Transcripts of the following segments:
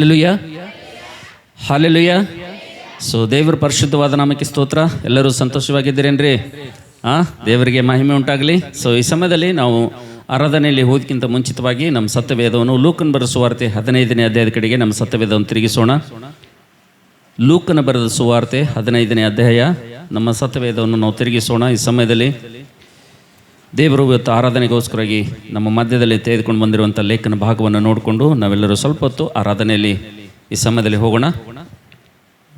Hallelujah hallelujah so ದೇವರು ಪರಿಶುದ್ಧವಾದ ನಾಮಕ್ಕೆ ಸ್ತೋತ್ರ. ಎಲ್ಲರೂ ಸಂತೋಷವಾಗಿದ್ದೀರೇನ್ರಿ? ಆ, ದೇವರಿಗೆ ಮಹಿಮೆ ಉಂಟಾಗಲಿ. ಸೊ ಈ ಸಮಯದಲ್ಲಿ ನಾವು ಆರಾಧನೆಯಲ್ಲಿ ಹೋದಕ್ಕಿಂತ ಮುಂಚಿತವಾಗಿ ನಮ್ಮ ಸತ್ಯವೇದವನ್ನು ಲೂಕನ್ ಬರೆದ ಸುವಾರ್ತೆ ಹದಿನೈದನೇ ಅಧ್ಯಾಯದ ಕಡೆಗೆ ನಮ್ಮ ಸತ್ಯವೇದವನ್ನು ತಿರುಗಿಸೋಣ. ಲೂಕನ ಬರೆದ ಸುವಾರ್ತೆ ಹದಿನೈದನೇ ಅಧ್ಯಾಯ. ನಮ್ಮ ಸತ್ಯವೇದವನ್ನು ನಾವು ತಿರುಗಿಸೋಣ. ಈ ಸಮಯದಲ್ಲಿ ದೇವರು ಇವತ್ತು ಆರಾಧನೆಗೋಸ್ಕರವಾಗಿ ನಮ್ಮ ಮಧ್ಯದಲ್ಲಿ ತೆಗೆದುಕೊಂಡು ಬಂದಿರುವಂಥ ಲೇಖನ ಭಾಗವನ್ನು ನೋಡಿಕೊಂಡು ನಾವೆಲ್ಲರೂ ಸ್ವಲ್ಪ ಹೊತ್ತು ಆರಾಧನೆಯಲ್ಲಿ ಈ ಸಮಯದಲ್ಲಿ ಹೋಗೋಣ.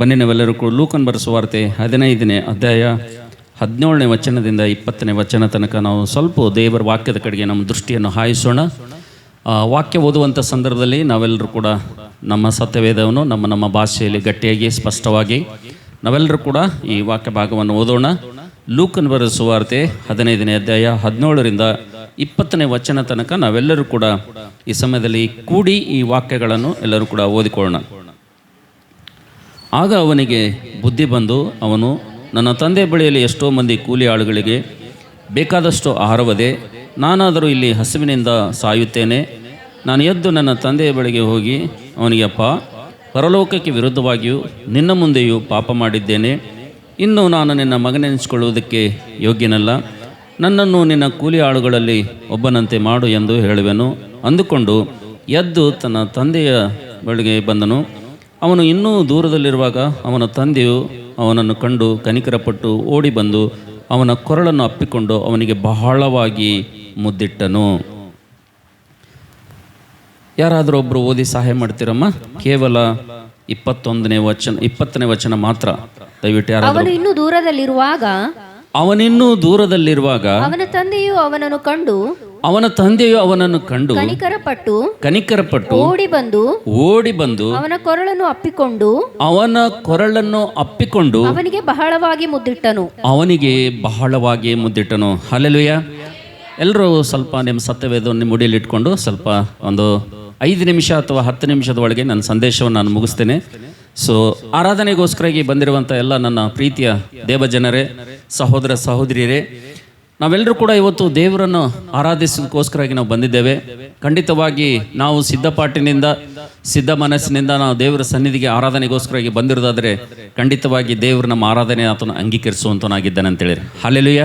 ಬನ್ನಿ ನಾವೆಲ್ಲರೂ ಕೂಡ ಲೂಕನ್ ಬರೆಸುವಾರ್ತೆ ಹದಿನೈದನೇ ಅಧ್ಯಾಯ ಹದಿನೇಳನೇ ವಚನದಿಂದ ಇಪ್ಪತ್ತನೇ ವಚನ ತನಕ ನಾವು ಸ್ವಲ್ಪ ದೇವರ ವಾಕ್ಯದ ಕಡೆಗೆ ನಮ್ಮ ದೃಷ್ಟಿಯನ್ನು ಹಾಯಿಸೋಣ. ವಾಕ್ಯ ಓದುವಂಥ ಸಂದರ್ಭದಲ್ಲಿ ನಾವೆಲ್ಲರೂ ಕೂಡ ನಮ್ಮ ಸತ್ಯವೇದವನ್ನು ನಮ್ಮ ನಮ್ಮ ಭಾಷೆಯಲ್ಲಿ ಗಟ್ಟಿಯಾಗಿ, ಸ್ಪಷ್ಟವಾಗಿ ನಾವೆಲ್ಲರೂ ಕೂಡ ಈ ವಾಕ್ಯ ಭಾಗವನ್ನು ಓದೋಣ. ಲೂಕನ್ ಬರೆದ ಸುವಾರ್ತೆ ಹದಿನೈದನೇ ಅಧ್ಯಾಯ ಹದಿನೇಳರಿಂದ ಇಪ್ಪತ್ತನೇ ವಚನ ತನಕ ನಾವೆಲ್ಲರೂ ಕೂಡ ಈ ಸಮಯದಲ್ಲಿ ಕೂಡಿ ಈ ವಾಕ್ಯಗಳನ್ನು ಎಲ್ಲರೂ ಕೂಡ ಓದಿಕೊಳ್ಳೋಣ. ಆಗ ಅವನಿಗೆ ಬುದ್ಧಿ ಬಂದು ಅವನು, ನನ್ನ ತಂದೆ ಬಳಿಯಲ್ಲಿ ಎಷ್ಟೋ ಮಂದಿ ಕೂಲಿ ಆಳುಗಳಿಗೆ ಬೇಕಾದಷ್ಟು ಆಹಾರವದೆ, ನಾನಾದರೂ ಇಲ್ಲಿ ಹಸುವಿನಿಂದ ಸಾಯುತ್ತೇನೆ. ನಾನು ಎದ್ದು ನನ್ನ ತಂದೆಯ ಬಳಿಗೆ ಹೋಗಿ ಅವನಿಗೆ, ಅಪ್ಪ, ಪರಲೋಕಕ್ಕೆ ವಿರುದ್ಧವಾಗಿಯೂ ನಿನ್ನ ಮುಂದೆಯೂ ಪಾಪ ಮಾಡಿದ್ದೇನೆ. ಇನ್ನು ನಾನು ನಿನ್ನ ಮಗನೆನಿಸಿಕೊಳ್ಳುವುದಕ್ಕೆ ಯೋಗ್ಯನಲ್ಲ. ನನ್ನನ್ನು ನಿನ್ನ ಕೂಲಿ ಆಳುಗಳಲ್ಲಿ ಒಬ್ಬನಂತೆ ಮಾಡು ಎಂದು ಹೇಳುವೆನು. ಅಂದುಕೊಂಡು ಎದ್ದು ತನ್ನ ತಂದೆಯ ಬಳಿಗೆ ಬಂದನು. ಅವನು ಇನ್ನೂ ದೂರದಲ್ಲಿರುವಾಗ ಅವನ ತಂದೆಯು ಅವನನ್ನು ಕಂಡು ಕನಿಕರಪಟ್ಟು ಓಡಿ ಬಂದು ಅವನ ಕೊರಳನ್ನು ಅಪ್ಪಿಕೊಂಡು ಅವನಿಗೆ ಬಹಳವಾಗಿ ಮುದ್ದಿಟ್ಟನು. ಯಾರಾದರೂ ಒಬ್ಬರು ಓದಿ ಸಹಾಯ ಮಾಡ್ತೀರಮ್ಮ? ಕೇವಲ ಇಪ್ಪತ್ತೊಂದನೇ ವಚನ ಇಪ್ಪತ್ತನೇ ವಚನ ಮಾತ್ರ. ದಯವಿಟ್ಟು ಯಾರಾದರೂ ಅವನು ಇನ್ನೂ ದೂರದಲ್ಲಿರುವಾಗ ಅವನಿನ್ನೂ ದೂರದಲ್ಲಿರುವಾಗ ಅವನ ತಂದೆಯು ಅವನನ್ನು ಕಂಡು ಅವನ ತಂದೆಯು ಅವನನ್ನು ಕಂಡು ಕನಿಕರಪಟ್ಟು ಕನಿಕರಪಟ್ಟು ಓಡಿ ಬಂದು ಓಡಿ ಬಂದು ಅವನ ಕೊರಳನ್ನು ಅಪ್ಪಿಕೊಂಡು ಅವನ ಕೊರಳನ್ನು ಅಪ್ಪಿಕೊಂಡು ಅವನಿಗೆ ಬಹಳವಾಗಿ ಮುದ್ದಿಟ್ಟನು. ಅವನಿಗೆ ಬಹಳವಾಗಿ ಮುದ್ದಿಟ್ಟನು. ಅಲ್ಲೆಲುಯ್ಯ ಎಲ್ಲರೂ ಸ್ವಲ್ಪ ನಿಮ್ಮ ಸತ್ಯವೇದವನ್ನು ಮುಡಿಯಲ್ಲಿ ಇಟ್ಕೊಂಡು ಸ್ವಲ್ಪ ಒಂದು ಐದು ನಿಮಿಷ ಅಥವಾ ಹತ್ತು ನಿಮಿಷದ ಒಳಗೆ ನನ್ನ ಸಂದೇಶವನ್ನು ನಾನು ಮುಗಿಸ್ತೇನೆ. ಸೊ ಆರಾಧನೆಗೋಸ್ಕರಾಗಿ ಬಂದಿರುವಂಥ ಎಲ್ಲ ನನ್ನ ಪ್ರೀತಿಯ ದೇವಜನರೇ, ಸಹೋದರ ಸಹೋದರಿಯರೇ, ನಾವೆಲ್ಲರೂ ಕೂಡ ಇವತ್ತು ದೇವರನ್ನು ಆರಾಧಿಸೋದಕ್ಕೋಸ್ಕರಾಗಿ ನಾವು ಬಂದಿದ್ದೇವೆ. ಖಂಡಿತವಾಗಿ ನಾವು ಸಿದ್ಧಪಾಟಿನಿಂದ ಸಿದ್ಧ ಮನಸ್ಸಿನಿಂದ ನಾವು ದೇವರ ಸನ್ನಿಧಿಗೆ ಆರಾಧನೆಗೋಸ್ಕರಾಗಿ ಬಂದಿರೋದಾದರೆ ಖಂಡಿತವಾಗಿ ದೇವರು ನಮ್ಮ ಆರಾಧನೆ ಆತನ ಅಂಗೀಕರಿಸುವಂತನಾಗಿದ್ದಾನೆ ಅಂತೇಳಿ ಹಾಲೆಲುಯ್ಯ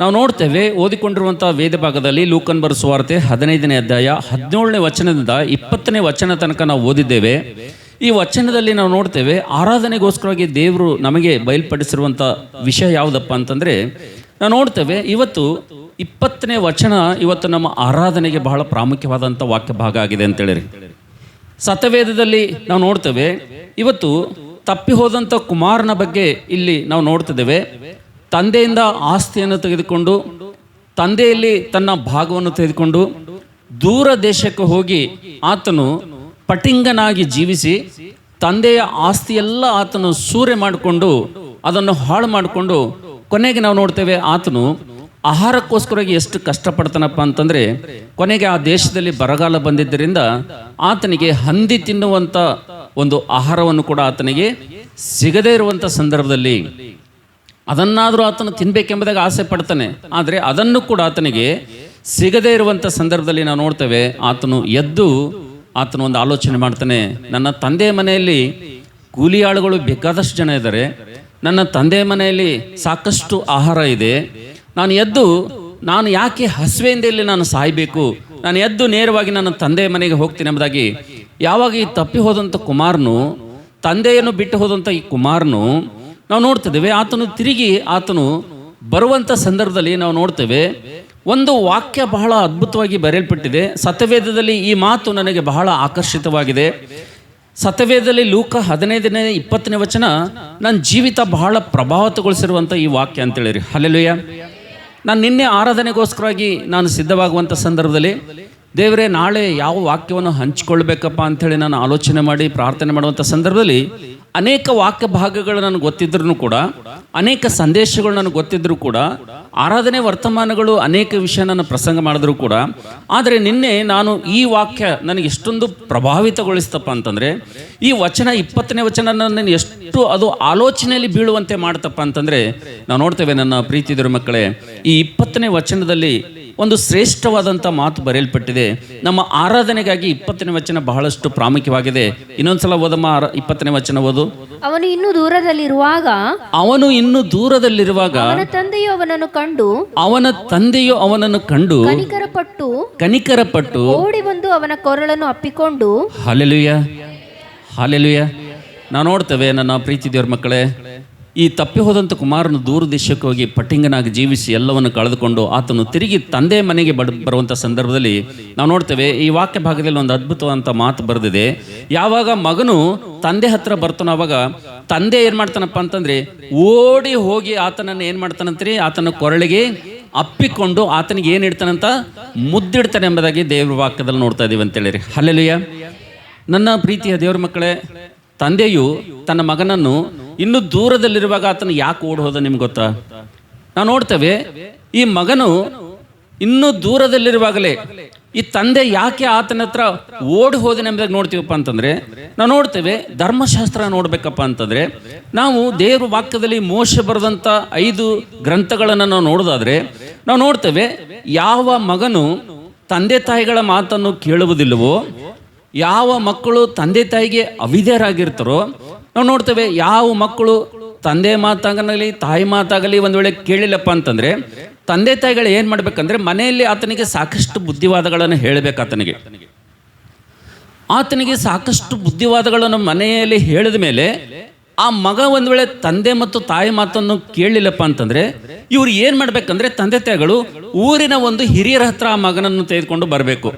ನಾವು ನೋಡ್ತೇವೆ, ಓದಿಕೊಂಡಿರುವಂಥ ವೇದ ಭಾಗದಲ್ಲಿ ಲೂಕನ್ ಸುವಾರ್ತೆ ಹದಿನೈದನೇ ಅಧ್ಯಾಯ ಹದಿನೇಳನೇ ವಚನದಿಂದ ಇಪ್ಪತ್ತನೇ ವಚನ ತನಕ ನಾವು ಓದಿದ್ದೇವೆ. ಈ ವಚನದಲ್ಲಿ ನಾವು ನೋಡ್ತೇವೆ, ಆರಾಧನೆಗೋಸ್ಕರವಾಗಿ ದೇವರು ನಮಗೆ ಬಯಲ್ಪಡಿಸಿರುವಂಥ ವಿಷಯ ಯಾವುದಪ್ಪ ಅಂತಂದರೆ, ನಾವು ನೋಡ್ತೇವೆ, ಇವತ್ತು ಇಪ್ಪತ್ತನೇ ವಚನ ಇವತ್ತು ನಮ್ಮ ಆರಾಧನೆಗೆ ಬಹಳ ಪ್ರಾಮುಖ್ಯವಾದಂಥ ವಾಕ್ಯ ಭಾಗ ಆಗಿದೆ ಅಂತೇಳಿರಿ ಸತವೇದದಲ್ಲಿ ನಾವು ನೋಡ್ತೇವೆ, ಇವತ್ತು ತಪ್ಪಿ ಹೋದಂಥ ಕುಮಾರನ ಬಗ್ಗೆ ಇಲ್ಲಿ ನಾವು ನೋಡ್ತಿದ್ದೇವೆ. ತಂದೆಯಿಂದ ಆಸ್ತಿಯನ್ನು ತೆಗೆದುಕೊಂಡು ತಂದೆಯಲ್ಲಿ ತನ್ನ ಭಾಗವನ್ನು ತೆಗೆದುಕೊಂಡು ದೂರ ದೇಶಕ್ಕೆ ಹೋಗಿ ಆತನು ಪಟಿಂಗನಾಗಿ ಜೀವಿಸಿ ತಂದೆಯ ಆಸ್ತಿಯೆಲ್ಲ ಆತನು ಸೂರೆ ಮಾಡಿಕೊಂಡು ಅದನ್ನು ಹಾಳು ಮಾಡಿಕೊಂಡು ಕೊನೆಗೆ ನಾವು ನೋಡ್ತೇವೆ ಆತನು ಆಹಾರಕ್ಕೋಸ್ಕರವಾಗಿ ಎಷ್ಟು ಕಷ್ಟಪಡ್ತಾನಪ್ಪ ಅಂತಂದ್ರೆ ಕೊನೆಗೆ ಆ ದೇಶದಲ್ಲಿ ಬರಗಾಲ ಬಂದಿದ್ದರಿಂದ ಆತನಿಗೆ ಹಂದಿ ತಿನ್ನುವಂತ ಒಂದು ಆಹಾರವನ್ನು ಕೂಡ ಆತನಿಗೆ ಸಿಗದೇ ಇರುವಂತ ಸಂದರ್ಭದಲ್ಲಿ ಅದನ್ನಾದರೂ ಆತನು ತಿನ್ಬೇಕೆಂಬುದಾಗಿ ಆಸೆ ಪಡ್ತಾನೆ. ಆದರೆ ಅದನ್ನು ಕೂಡ ಆತನಿಗೆ ಸಿಗದೇ ಇರುವಂಥ ಸಂದರ್ಭದಲ್ಲಿ ನಾವು ನೋಡ್ತೇವೆ, ಆತನು ಎದ್ದು ಆತನು ಒಂದು ಆಲೋಚನೆ ಮಾಡ್ತಾನೆ, ನನ್ನ ತಂದೆ ಮನೆಯಲ್ಲಿ ಕೂಲಿ ಆಳುಗಳು ಬೇಕಾದಷ್ಟು ಜನ ಇದ್ದಾರೆ, ನನ್ನ ತಂದೆ ಮನೆಯಲ್ಲಿ ಸಾಕಷ್ಟು ಆಹಾರ ಇದೆ, ನಾನು ಎದ್ದು, ನಾನು ಯಾಕೆ ಹಸುವೆಯಿಂದ ಇಲ್ಲಿ ನಾನು ಸಾಯಬೇಕು, ನಾನು ಎದ್ದು ನೇರವಾಗಿ ನನ್ನ ತಂದೆ ಮನೆಗೆ ಹೋಗ್ತೀನಿ ಎಂಬುದಾಗಿ ಯಾವಾಗ ಈ ತಪ್ಪಿ ಹೋದಂಥ ಕುಮಾರನು, ತಂದೆಯನ್ನು ಬಿಟ್ಟು ಹೋದಂಥ ಈ ಕುಮಾರನು ನಾವು ನೋಡ್ತಿದ್ದೇವೆ, ಆತನು ತಿರುಗಿ ಆತನು ಬರುವಂಥ ಸಂದರ್ಭದಲ್ಲಿ ನಾವು ನೋಡ್ತೇವೆ, ಒಂದು ವಾಕ್ಯ ಬಹಳ ಅದ್ಭುತವಾಗಿ ಬರೆಯಲ್ಪಟ್ಟಿದೆ. ಸತ್ಯವೇದದಲ್ಲಿ ಈ ಮಾತು ನನಗೆ ಬಹಳ ಆಕರ್ಷಿತವಾಗಿದೆ. ಸತ್ಯವೇದದಲ್ಲಿ ಲೂಕ ಹದಿನೈದನೇ, ಇಪ್ಪತ್ತನೇ ವಚನ, ನನ್ನ ಜೀವಿತ ಬಹಳ ಪ್ರಭಾವಿತಗೊಳಿಸಿರುವಂಥ ಈ ವಾಕ್ಯ ಅಂತೇಳಿರಿ. ಹಲೆಲುಯ್ಯ ನಾನು ನಿನ್ನೆ ಆರಾಧನೆಗೋಸ್ಕರವಾಗಿ ನಾನು ಸಿದ್ಧವಾಗುವಂಥ ಸಂದರ್ಭದಲ್ಲಿ, ದೇವರೇ, ನಾಳೆ ಯಾವ ವಾಕ್ಯವನ್ನು ಹಂಚಿಕೊಳ್ಬೇಕಪ್ಪ ಅಂಥೇಳಿ ನಾನು ಆಲೋಚನೆ ಮಾಡಿ ಪ್ರಾರ್ಥನೆ ಮಾಡುವಂಥ ಸಂದರ್ಭದಲ್ಲಿ ಅನೇಕ ವಾಕ್ಯ ಭಾಗಗಳು ನನಗೆ ಗೊತ್ತಿದ್ರೂ ಕೂಡ, ಅನೇಕ ಸಂದೇಶಗಳು ನನಗೆ ಗೊತ್ತಿದ್ರೂ ಕೂಡ, ಆರಾಧನೆ ವರ್ತಮಾನಗಳು ಅನೇಕ ವಿಷಯ ನನ್ನ ಪ್ರಸಂಗ ಮಾಡಿದ್ರು ಕೂಡ, ಆದರೆ ನಿನ್ನೆ ನಾನು ಈ ವಾಕ್ಯ ನನಗೆ ಎಷ್ಟೊಂದು ಪ್ರಭಾವಿತಗೊಳಿಸ್ತಪ್ಪ ಅಂತಂದರೆ, ಈ ವಚನ ಇಪ್ಪತ್ತನೇ ವಚನ ನನ್ನ ಎಷ್ಟು ಅದು ಆಲೋಚನೆಯಲ್ಲಿ ಬೀಳುವಂತೆ ಮಾಡ್ತಪ್ಪ ಅಂತಂದರೆ, ನಾವು ನೋಡ್ತೇವೆ ನನ್ನ ಪ್ರೀತಿದ್ರ ಮಕ್ಕಳೇ, ಈ ಇಪ್ಪತ್ತನೇ ವಚನದಲ್ಲಿ ಒಂದು ಶ್ರೇಷ್ಠವಾದಂಥ ಮಾತು ಬರೆಯಲ್ಪಟ್ಟಿದೆ. ನಮ್ಮ ಆರಾಧನೆಗಾಗಿ ಇಪ್ಪತ್ತನೇ ವಚನ ಬಹಳಷ್ಟು ಪ್ರಾಮುಖ್ಯವಾಗಿದೆ. ಇನ್ನೊಂದ್ಸಲ ಓದಮ್ಮ ಇಪ್ಪತ್ತನೇ ವಚನ ಓದು. ಅವನು ಇನ್ನೂ ದೂರದಲ್ಲಿರುವಾಗ ಅವನು ಇನ್ನು ದೂರದಲ್ಲಿರುವಾಗ ಅವನ ತಂದೆಯು ಅವನನ್ನು ಕಂಡು ಅವನ ತಂದೆಯು ಅವನನ್ನು ಕಂಡು ಕನಿಕರಪಟ್ಟು ಕನಿಕರಪಟ್ಟು ಓಡಿ ಬಂದು ಅವನ ಕೊರಳನ್ನು ಅಪ್ಪಿಕೊಂಡು ಹಾಲೆಲುಯ್ಯ ಹಾಲೆಲುಯ್ಯ. ನಾವು ನೋಡ್ತೇವೆ ನನ್ನ ಪ್ರೀತಿ ದೇವ್ರ ಮಕ್ಕಳೇ. ಈ ತಪ್ಪಿ ಹೋದಂಥ ಕುಮಾರನು ದೂರ ದೇಶಕ್ಕೆ ಹೋಗಿ ಪಟ್ಟಿಂಗನಾಗಿ ಜೀವಿಸಿ ಎಲ್ಲವನ್ನು ಕಳೆದುಕೊಂಡು ಆತನು ತಿರುಗಿ ತಂದೆ ಮನೆಗೆ ಬಡ ಬರುವಂಥ ಸಂದರ್ಭದಲ್ಲಿ ನಾವು ನೋಡ್ತೇವೆ ಈ ವಾಕ್ಯ ಭಾಗದಲ್ಲಿ ಒಂದು ಅದ್ಭುತವಾದಂಥ ಮಾತು ಬರೆದಿದೆ. ಯಾವಾಗ ಮಗನು ತಂದೆ ಹತ್ರ ಬರ್ತಾನೋ ಅವಾಗ ತಂದೆ ಏನು ಮಾಡ್ತಾನಪ್ಪ ಅಂತಂದ್ರೆ ಓಡಿ ಹೋಗಿ ಆತನನ್ನು ಏನು ಮಾಡ್ತಾನಂತ್ರಿ? ಆತನ ಕೊರಳಿಗೆ ಅಪ್ಪಿಕೊಂಡು ಆತನಿಗೆ ಏನು ಇಡ್ತಾನಂತ? ಮುದ್ದಿಡ್ತಾನೆ ಎಂಬುದಾಗಿ ದೇವ್ರ ವಾಕ್ಯದಲ್ಲಿ ನೋಡ್ತಾ ಇದೀವಿ ಅಂತೇಳಿರಿ ಹಲ್ಲೆಲುಯ್ಯ ನನ್ನ ಪ್ರೀತಿಯ ದೇವ್ರ ಮಕ್ಕಳೇ, ತಂದೆಯು ತನ್ನ ಮಗನನ್ನು ಇನ್ನು ದೂರದಲ್ಲಿರುವಾಗ ಆತನ ಯಾಕೆ ಓಡ್ ಹೋದ ನಿಮ್ಗೆ ಗೊತ್ತಾ? ನಾವು ನೋಡ್ತೇವೆ, ಈ ಮಗನು ಇನ್ನೂ ದೂರದಲ್ಲಿರುವಾಗಲೇ ಈ ತಂದೆ ಯಾಕೆ ಆತನ ಹತ್ರ ಓಡ್ ಹೋದನೆಂಬುದಾಗಿ ನೋಡ್ತೀವಪ್ಪ ಅಂತಂದ್ರೆ, ನಾವು ನೋಡ್ತೇವೆ ಧರ್ಮಶಾಸ್ತ್ರ ನೋಡ್ಬೇಕಪ್ಪ ಅಂತಂದ್ರೆ, ನಾವು ದೇವ್ರ ವಾಕ್ಯದಲ್ಲಿ ಮೋಶ ಬರೆದಂಥ ಐದು ಗ್ರಂಥಗಳನ್ನು ನಾವು ನೋಡೋದಾದ್ರೆ, ನಾವು ನೋಡ್ತೇವೆ ಯಾವ ಮಗನು ತಂದೆ ತಾಯಿಗಳ ಮಾತನ್ನು ಕೇಳುವುದಿಲ್ಲವೋ, ಯಾವ ಮಕ್ಕಳು ತಂದೆ ತಾಯಿಗೆ ಅವಿಧೇಯರಾಗಿರ್ತಾರೋ ನಾವು ನೋಡ್ತೇವೆ ಯಾವ ಮಕ್ಕಳು ತಂದೆ ಮಾತಾಗಲಿ, ತಾಯಿ ಮಾತಾಗಲಿ ಒಂದು ವೇಳೆ ಕೇಳಿಲ್ಲಪ್ಪ ಅಂತಂದ್ರೆ, ತಂದೆ ತಾಯಿಗಳು ಏನು ಮಾಡ್ಬೇಕಂದ್ರೆ ಮನೆಯಲ್ಲಿ ಆತನಿಗೆ ಸಾಕಷ್ಟು ಬುದ್ಧಿವಾದಗಳನ್ನು ಹೇಳಬೇಕು ಆತನಿಗೆ. ಆತನಿಗೆ ಸಾಕಷ್ಟು ಬುದ್ಧಿವಾದಗಳನ್ನು ಮನೆಯಲ್ಲಿ ಹೇಳಿದ ಮೇಲೆ ಆ ಮಗ ಒಂದು ವೇಳೆ ತಂದೆ ಮತ್ತು ತಾಯಿ ಮಾತನ್ನು ಕೇಳಲಿಲ್ಲಪ್ಪ ಅಂತಂದ್ರೆ, ಇವ್ರು ಏನು ಮಾಡ್ಬೇಕಂದ್ರೆ ತಂದೆ ತಾಯಿಗಳು ಊರಿನ ಒಂದು ಹಿರಿಯರ ಹತ್ರ ಆ ಮಗನನ್ನು ತೆಗೆದುಕೊಂಡು ಬರಬೇಕು.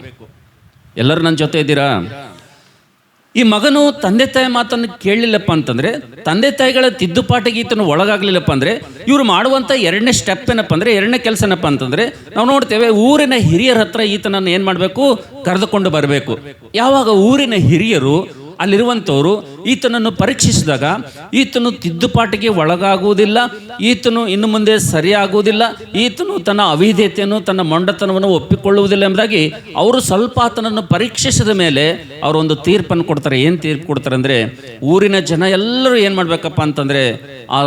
ಎಲ್ಲರೂ ನನ್ನ ಜೊತೆ ಇದ್ದೀರಾ? ಈ ಮಗನು ತಂದೆ ತಾಯಿ ಮಾತನ್ನು ಕೇಳಲಿಲ್ಲಪ್ಪ ಅಂತಂದ್ರೆ, ತಂದೆ ತಾಯಿಗಳ ತಿದ್ದುಪಾಟಿಗೆ ಗೀತನ ಒಳಗಾಗ್ಲಿಲ್ಲಪ್ಪ ಅಂದ್ರೆ, ಇವರು ಮಾಡುವಂತ ಎರಡನೇ ಸ್ಟೆಪ್ ಏನಪ್ಪ ಅಂದ್ರೆ, ಎರಡನೇ ಕೆಲಸ ಏನಪ್ಪ ಅಂತಂದ್ರೆ, ನಾವು ನೋಡ್ತೇವೆ ಊರಿನ ಹಿರಿಯರ ಹತ್ರ ಈತನನ್ನು ಏನ್ ಮಾಡಬೇಕು? ಕರೆದುಕೊಂಡು ಬರಬೇಕು. ಯಾವಾಗ ಊರಿನ ಹಿರಿಯರು ಅಲ್ಲಿರುವಂಥವ್ರು ಈತನನ್ನು ಪರೀಕ್ಷಿಸಿದಾಗ ಈತನು ತಿದ್ದುಪಾಟಿಗೆ ಒಳಗಾಗುವುದಿಲ್ಲ, ಈತನು ಇನ್ನು ಮುಂದೆ ಸರಿಯಾಗುವುದಿಲ್ಲ, ಈತನು ತನ್ನ ಅವಿಧೇಯತೆಯನ್ನು, ತನ್ನ ಮೊಂಡತನವನ್ನು ಒಪ್ಪಿಕೊಳ್ಳುವುದಿಲ್ಲ ಎಂಬುದಾಗಿ ಅವರು ಸ್ವಲ್ಪ ಆತನನ್ನು ಪರೀಕ್ಷಿಸಿದ ಮೇಲೆ ಅವರು ಒಂದು ತೀರ್ಪನ್ನು ಕೊಡ್ತಾರೆ. ಏನು ತೀರ್ಪು ಕೊಡ್ತಾರೆ ಅಂದರೆ ಊರಿನ ಜನ ಎಲ್ಲರೂ ಏನು ಮಾಡಬೇಕಪ್ಪ ಅಂತಂದರೆ ಆ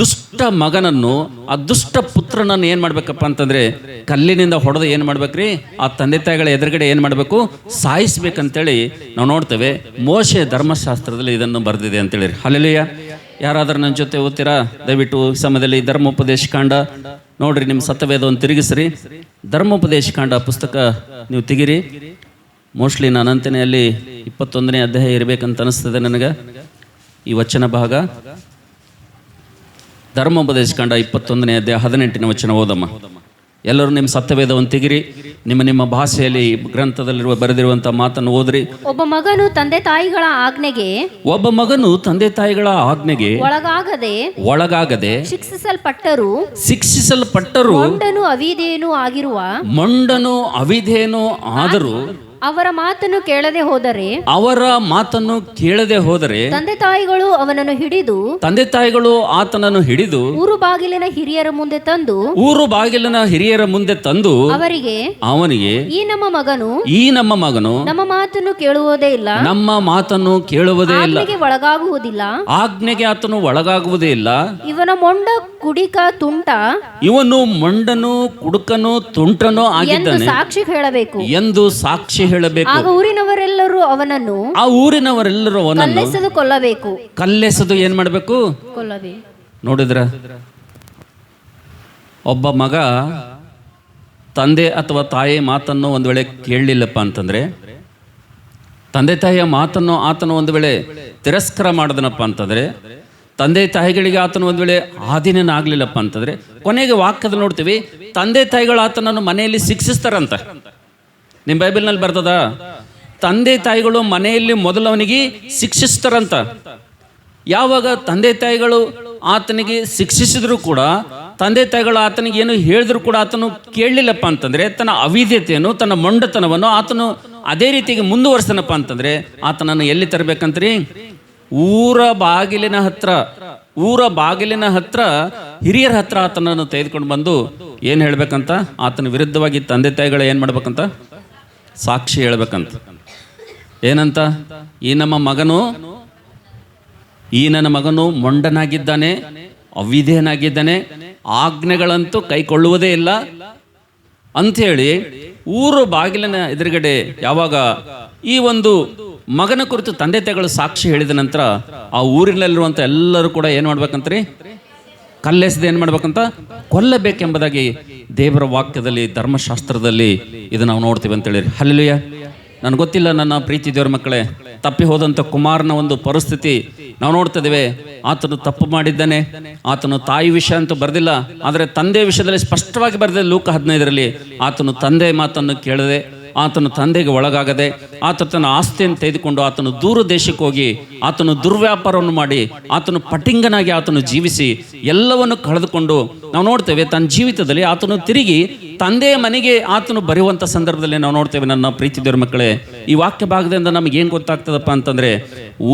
ದುಷ್ಟ ಮಗನನ್ನು, ಆ ದುಷ್ಟ ಪುತ್ರನನ್ನು ಏನು ಮಾಡಬೇಕಪ್ಪ ಅಂತಂದರೆ ಕಲ್ಲಿನಿಂದ ಹೊಡೆದು ಏನು ಮಾಡ್ಬೇಕ್ರಿ? ಆ ತಂದೆ ತಾಯಿಗಳ ಎದುರುಗಡೆ ಏನು ಮಾಡಬೇಕು? ಸಾಯಿಸ್ಬೇಕಂತೇಳಿ ನಾವು ನೋಡ್ತೇವೆ. ಮೋಶೆ ಧರ್ಮಶಾಸ್ತ್ರದಲ್ಲಿ ಇದನ್ನು ಬರೆದಿದೆ ಅಂತೇಳಿ ಅಲ್ಲಿಯ ಯಾರಾದರೂ ನನ್ನ ಜೊತೆ ಓದ್ತೀರಾ? ದಯವಿಟ್ಟು ಸಮಯದಲ್ಲಿ ಧರ್ಮೋಪದೇಶ ಕಾಂಡ ನೋಡ್ರಿ, ನಿಮ್ಮ ಸತ್ಯವೇದವನ್ನು ತಿರುಗಿಸ್ರಿ. ಧರ್ಮೋಪದೇಶ ಕಾಂಡ ಪುಸ್ತಕ ನೀವು ತೆಗಿರಿ. ಮೋಸ್ಟ್ಲಿ ನಾನು ಅಲ್ಲಿ ಇಪ್ಪತ್ತೊಂದನೇ ಅಧ್ಯಾಯ ಇರಬೇಕಂತ ಅನಿಸ್ತದೆ ನನಗೆ. ಈ ವಚನ ಭಾಗ. ಧರ್ಮೋಪದೇಶ ಕಾಂಡ ಇಪ್ಪತ್ತೊಂದನೇ ಅಧ್ಯಾಯ ಹದಿನೆಂಟನೇ ವಚನ ಓದಮ್ಮ. ಎಲ್ಲರೂ ನಿಮ್ಮ ಸತ್ಯವೇದವನ್ನು ತೆಗಿರಿ. ನಿಮ್ಮ ನಿಮ್ಮ ಭಾಷೆಯಲ್ಲಿ ಈ ಗ್ರಂಥದಲ್ಲಿರುವ ಬರೆದಿರುವಂಥ ಮಾತನ್ನು ಓದ್ರಿ. ಒಬ್ಬ ಮಗನು ತಂದೆ ತಾಯಿಗಳ ಆಜ್ಞೆಗೆ ಒಬ್ಬ ಮಗನು ತಂದೆ ತಾಯಿಗಳ ಆಜ್ಞೆಗೆ ಒಳಗಾಗದೆ ಒಳಗಾಗದೆ ಶಿಕ್ಷಿಸಲ್ಪಟ್ಟರು. ಶಿಕ್ಷಿಸಲ್ಪಟ್ಟರು. ಮೊಂಡನು ಅವಿಧೇನು ಆಗಿರುವ ಮೊಂಡನು ಅವಿಧೇನು ಆದರೂ ಅವರ ಮಾತನ್ನು ಕೇಳದೆ ಹೋದರೆ? ಅವರ ಮಾತನ್ನು ಕೇಳದೆ ಹೋದರೆ ತಂದೆ ತಾಯಿಗಳು ಅವನನ್ನು ಹಿಡಿದು ತಂದೆ ತಾಯಿಗಳು ಆತನನ್ನು ಹಿಡಿದು ಊರು ಬಾಗಿಲಿನ ಹಿರಿಯರ ಮುಂದೆ ತಂದು ಊರು ಬಾಗಿಲಿನ ಹಿರಿಯರ ಮುಂದೆ ತಂದು ಅವರಿಗೆ ಅವನಿಗೆ ಈ ನಮ್ಮ ಮಗನು ಈ ನಮ್ಮ ಮಗನು ನಮ್ಮ ಮಾತನ್ನು ಕೇಳುವುದೇ ಇಲ್ಲ. ನಮ್ಮ ಮಾತನ್ನು ಕೇಳುವುದೇ ಇಲ್ಲ. ಆಜ್ಞೆಗೆ ಒಳಗಾಗುವುದಿಲ್ಲ. ಆಜ್ಞೆಗೆ ಆತನು ಒಳಗಾಗುವುದೇ ಇಲ್ಲ. ಇವನ ಮೊಂಡ ಕುಡಿಕ ತುಂಟ ಇವನು ಮೊಂಡನು ಕುಡುಕನು ತುಂಟನು ಆಗಿದ್ದಾನೆ ಸಾಕ್ಷಿ ಹೇಳಬೇಕು. ಎಂದು ಸಾಕ್ಷಿ ಹೇಳಬೇಕು. ಆಗ ಊರಿನವರೆಲ್ಲರೂ ಅವನನ್ನು ಆ ಊರಿನವರೆಲ್ಲರೂ ಅವನನ್ನು ಕಲ್ಲೆಸದು ಕೊಲ್ಲಬೇಕು. ಕಲ್ಲೆಸೆದು ಏನ್ ಮಾಡಬೇಕು? ಕೊಲ್ಲಬೇಕು ನೋಡಿದ್ರ? ಒಬ್ಬ ಮಗ ತಂದೆ ಅಥವಾ ತಾಯಿ ಮಾತನ್ನು ಒಂದು ವೇಳೆ ಕೇಳಲಿಲ್ಲಪ್ಪ ಅಂತಂದ್ರೆ ತಂದೆ ತಾಯಿಯ ಮಾತನ್ನು ಆತನು ಒಂದು ವೇಳೆ ತಿರಸ್ಕಾರ ಮಾಡಿದನಪ್ಪ ಅಂತಂದ್ರೆ ತಂದೆ ತಾಯಿಗಳಿಗೆ ಆತನು ಒಂದು ವೇಳೆ ಆಧೀನನಾಗ್ಲಿಲ್ಲಪ್ಪ ಅಂತಂದ್ರೆ ಕೊನೆಗೆ ವಾಕ್ಯದ ನೋಡ್ತೀವಿ ತಂದೆ ತಾಯಿಗಳು ಆತನನ್ನು ಮನೆಯಲ್ಲಿ ಶಿಕ್ಷಿಸ್ತಾರಂತ. ನಿಮ್ಮ ಬೈಬಲ್ನಲ್ಲಿ ಬರ್ತದ? ತಂದೆ ತಾಯಿಗಳು ಮನೆಯಲ್ಲಿ ಮೊದಲವನಿಗೆ ಶಿಕ್ಷಿಸ್ತಾರಂತ. ಯಾವಾಗ ತಂದೆ ತಾಯಿಗಳು ಆತನಿಗೆ ಶಿಕ್ಷಿಸಿದ್ರು ಕೂಡ, ತಂದೆ ತಾಯಿಗಳು ಆತನಿಗೆ ಏನು ಹೇಳಿದ್ರು ಕೂಡ ಆತನು ಕೇಳಲಿಲ್ಲಪ್ಪ ಅಂತಂದ್ರೆ, ತನ್ನ ಅವಿದ್ಯತೆಯನ್ನು ತನ್ನ ಮೊಂಡತನವನ್ನು ಆತನು ಅದೇ ರೀತಿಗೆ ಮುಂದುವರ್ಸನಪ್ಪ ಅಂತಂದ್ರೆ, ಆತನನ್ನು ಎಲ್ಲಿ ತರಬೇಕಂತ್ರಿ? ಊರ ಬಾಗಿಲಿನ ಹತ್ರ. ಊರ ಬಾಗಿಲಿನ ಹತ್ರ, ಹಿರಿಯರ ಹತ್ರ ಆತನನ್ನು ತೆಗೆದುಕೊಂಡು ಬಂದು ಏನು ಹೇಳ್ಬೇಕಂತ? ಆತನ ವಿರುದ್ಧವಾಗಿ ತಂದೆ ತಾಯಿಗಳು ಏನು ಮಾಡ್ಬೇಕಂತ? ಸಾಕ್ಷಿ ಹೇಳ್ಬೇಕಂತ. ಏನಂತ? ಈ ನಮ್ಮ ಮಗನು, ಈ ನನ್ನ ಮಗನು ಮೊಂಡನಾಗಿದ್ದಾನೆ ಅವಿಧೇನಾಗಿದ್ದಾನೆ ಆಜ್ಞೆಗಳಂತೂ ಕೈಕೊಳ್ಳುವುದೇ ಇಲ್ಲ. ಅಂಥೇಳಿ ಊರು ಬಾಗಿಲಿನ ಎದುರುಗಡೆ ಯಾವಾಗ ಈ ಒಂದು ಮಗನ ಕುರಿತು ತಂದೆ ತಾಯಿಗಳು ಸಾಕ್ಷಿ ಹೇಳಿದ ನಂತರ ಆ ಊರಿನಲ್ಲಿರುವಂಥ ಎಲ್ಲರೂ ಕೂಡ ಏನು ಮಾಡ್ಬೇಕಂತ್ರಿ? ಕಲ್ಲೆಸದೆ ಏನು ಮಾಡ್ಬೇಕಂತ? ಕೊಲ್ಲಬೇಕೆಂಬುದಾಗಿ ದೇವರ ವಾಕ್ಯದಲ್ಲಿ, ಧರ್ಮಶಾಸ್ತ್ರದಲ್ಲಿ ಇದು ನಾವು ನೋಡ್ತೀವಿ ಅಂತೇಳಿ ಅಲ್ಲಿಯ ನನಗೆ ಗೊತ್ತಿಲ್ಲ ನನ್ನ ಪ್ರೀತಿ ದೇವರ ಮಕ್ಕಳೇ. ತಪ್ಪಿ ಹೋದಂಥ ಕುಮಾರನ ಒಂದು ಪರಿಸ್ಥಿತಿ ನಾವು ನೋಡ್ತಿದ್ದೇವೆ ಆತನು ತಪ್ಪು ಮಾಡಿದ್ದಾನೆ. ಆತನು ತಾಯಿ ವಿಷಯ ಅಂತೂ ಬರೆದಿಲ್ಲ. ಆದರೆ ತಂದೆ ವಿಷಯದಲ್ಲಿ ಸ್ಪಷ್ಟವಾಗಿ ಬರೆದಿದೆ ಲೂಕ ಹದಿನೈದರಲ್ಲಿ. ಆತನು ತಂದೆ ಮಾತನ್ನು ಕೇಳದೆ ಆತನು ತಂದೆಗೆ ಒಳಗಾಗದೆ ಆತ ತನ್ನ ಆಸ್ತಿಯನ್ನು ತೆಗೆದುಕೊಂಡು ಆತನು ದೂರ ದೇಶಕ್ಕೆ ಹೋಗಿ ಆತನು ದುರ್ವ್ಯಾಪಾರವನ್ನು ಮಾಡಿ ಆತನು ಪಟಿಂಗನಾಗಿ ಆತನು ಜೀವಿಸಿ ಎಲ್ಲವನ್ನು ಕಳೆದುಕೊಂಡು ನಾವು ನೋಡ್ತೇವೆ ತನ್ನ ಜೀವಿತದಲ್ಲಿ ಆತನು ತಿರುಗಿ ತಂದೆಯ ಮನೆಗೆ ಆತನು ಬರೆಯುವಂಥ ಸಂದರ್ಭದಲ್ಲಿ ನಾವು ನೋಡ್ತೇವೆ ನನ್ನ ಪ್ರೀತಿದೇವ್ರ ಮಕ್ಕಳೇ, ಈ ವಾಕ್ಯ ಭಾಗದಿಂದ ನಮಗೆ ಏನು ಗೊತ್ತಾಗ್ತದಪ್ಪ ಅಂತಂದರೆ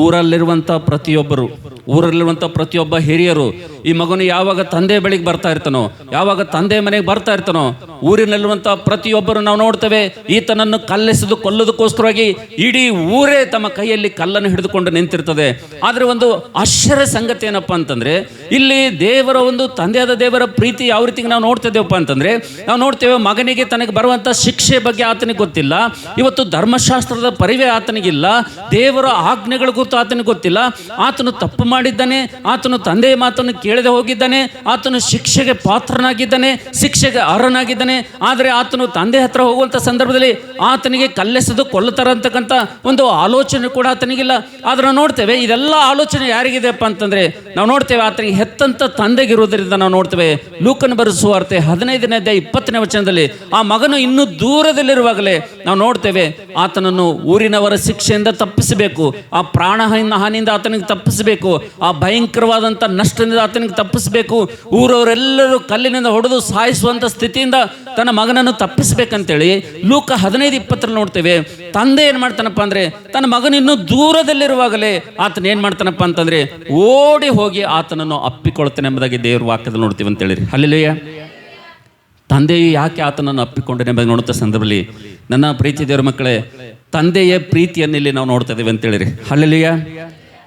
ಊರಲ್ಲಿರುವಂಥ ಪ್ರತಿಯೊಬ್ಬರು ಊರಲ್ಲಿರುವಂಥ ಪ್ರತಿಯೊಬ್ಬ ಹಿರಿಯರು ಈ ಮಗನು ಯಾವಾಗ ತಂದೆ ಬಳಿಗೆ ಬರ್ತಾ ಇರ್ತಾನೋ, ಯಾವಾಗ ತಂದೆ ಮನೆಗೆ ಬರ್ತಾ ಇರ್ತಾನೋ ಊರಿನಲ್ಲಿರುವಂಥ ಪ್ರತಿಯೊಬ್ಬರು ನಾವು ನೋಡ್ತೇವೆ, ಈತನನ್ನು ಕಲ್ಲೆಸೆದು ಕೊಲ್ಲೋದಕ್ಕೋಸ್ಕರವಾಗಿ ಇಡೀ ಊರೇ ತಮ್ಮ ಕೈಯಲ್ಲಿ ಕಲ್ಲನ್ನು ಹಿಡಿದುಕೊಂಡು ನಿಂತಿರ್ತದೆ. ಆದರೆ ಒಂದು ಆಶ್ಚರ್ಯ ಸಂಗತಿ ಏನಪ್ಪ ಅಂತಂದ್ರೆ, ಇಲ್ಲಿ ದೇವರ ಒಂದು ತಂದೆಯಾದ ದೇವರ ಪ್ರೀತಿ ಯಾವ ರೀತಿ ನಾವು ನೋಡ್ತಿದ್ದೇವಪ್ಪ ಅಂತಂದ್ರೆ, ನಾವು ನೋಡ್ತೇವೆ ಮಗನಿಗೆ ತನಗೆ ಬರುವಂತ ಶಿಕ್ಷೆ ಬಗ್ಗೆ ಆತನಿಗೆ ಗೊತ್ತಿಲ್ಲ, ಇವತ್ತು ಧರ್ಮಶಾಸ್ತ್ರದ ಪರಿವೇ ಆತನಿಗಿಲ್ಲ, ದೇವರ ಆಜ್ಞೆಗಳ ಕುರಿತು ಆತನಿಗೆ ಗೊತ್ತಿಲ್ಲ, ಆತನು ತಪ್ಪು ಮಾಡಿದ್ದಾನೆ, ಆತನು ತಂದೆಯ ಮಾತನ್ನು ಕೇಳದೆ ಹೋಗಿದ್ದಾನೆ, ಆತನು ಶಿಕ್ಷೆಗೆ ಪಾತ್ರನಾಗಿದ್ದಾನೆ, ಶಿಕ್ಷೆಗೆ ಅರ್ಹನಾಗಿದ್ದಾನೆ, ಆದರೆ ಆತನು ತಂದೆ ಹತ್ರ ಹೋಗುವಂಥ ಸಂದರ್ಭದಲ್ಲಿ ಆತನಿಗೆ ಕಲ್ಲೆಸೆದು ಕೊಲ್ಲುತ್ತಾರೆ ಅಂತಕ್ಕಂಥ ಒಂದು ಆಲೋಚನೆ ಕೂಡ ಆತನಿಗಿಲ್ಲ. ಆದ್ರೆ ನಾವು ನೋಡ್ತೇವೆ, ಇದೆಲ್ಲ ಆಲೋಚನೆ ಯಾರಿಗಿದೆಯಪ್ಪ ಅಂತಂದ್ರೆ, ನಾವು ನೋಡ್ತೇವೆ ಆತನಿಗೆ ಹೆತ್ತಂತ ತಂದೆಗಿರುವುದರಿಂದ ನಾವು ನೋಡ್ತೇವೆ, ಲೂಕನ್ ಬರೆಸುವಾರ್ತೆ ಹದಿನೈದನೇ ಅಧ್ಯಾಯ ಇಪ್ಪತ್ತನೇ ವಚನದಲ್ಲಿ, ಆ ಮಗನು ಇನ್ನೂ ದೂರದಲ್ಲಿರುವಾಗಲೇ ನಾವು ನೋಡ್ತೇವೆ, ಆತನನ್ನು ಊರಿನವರ ಶಿಕ್ಷೆಯಿಂದ ತಪ್ಪಿಸಬೇಕು, ಆ ಪ್ರಾಣ ಹಾನಿ- ಹಾನಿಯಿಂದ ಆತನಿಗೆ ತಪ್ಪಿಸಬೇಕು, ಆ ಭಯಂಕರವಾದಂಥ ನಷ್ಟದಿಂದ ಆತನಿಗೆ ತಪ್ಪಿಸಬೇಕು, ಊರವರೆಲ್ಲರೂ ಕಲ್ಲಿನಿಂದ ಹೊಡೆದು ಸಾಯಿಸುವಂಥ ಸ್ಥಿತಿಯಿಂದ ತನ್ನ ಮಗನನ್ನು ತಪ್ಪಿಸ್ಬೇಕಂತೇಳಿ ಲೂಕ ಹದಿನೈದು ಇಪ್ಪತ್ತರಲ್ಲಿ ನೋಡ್ತೇವೆ. ತಂದೆ ಏನು ಮಾಡ್ತಾನಪ್ಪ ಅಂದ್ರೆ, ತನ್ನ ಮಗನಿನ್ನೂ ದೂರದಲ್ಲಿರುವಾಗಲೇ ಆತನ ಏನು ಮಾಡ್ತಾನಪ್ಪ ಅಂತಂದ್ರೆ, ಓಡಿ ಹೋಗಿ ಆತನನ್ನು ಅಪ್ಪಿಕೊಳ್ತಾನೆ ಎಂಬುದಾಗಿ ದೇವ್ರ ವಾಕ್ಯದಲ್ಲಿ ನೋಡ್ತೀವಿ ಅಂತೇಳಿ ಅಲ್ಲಿಲ್ಲಯ್ಯ ತಂದೆಯು ಯಾಕೆ ಆತನನ್ನು ಅಪ್ಪಿಕೊಂಡನೆ ಎಂಬುದಾಗಿ ನೋಡುತ್ತ ಸಂದರ್ಭದಲ್ಲಿ, ನನ್ನ ಪ್ರೀತಿ ದೇವರ ಮಕ್ಕಳೇ, ತಂದೆಯ ಪ್ರೀತಿಯನ್ನು ಇಲ್ಲಿ ನಾವು ನೋಡ್ತಾ ಇದ್ದೇವೆ ಅಂತೇಳಿರಿ ಅಲ್ಲಿಯ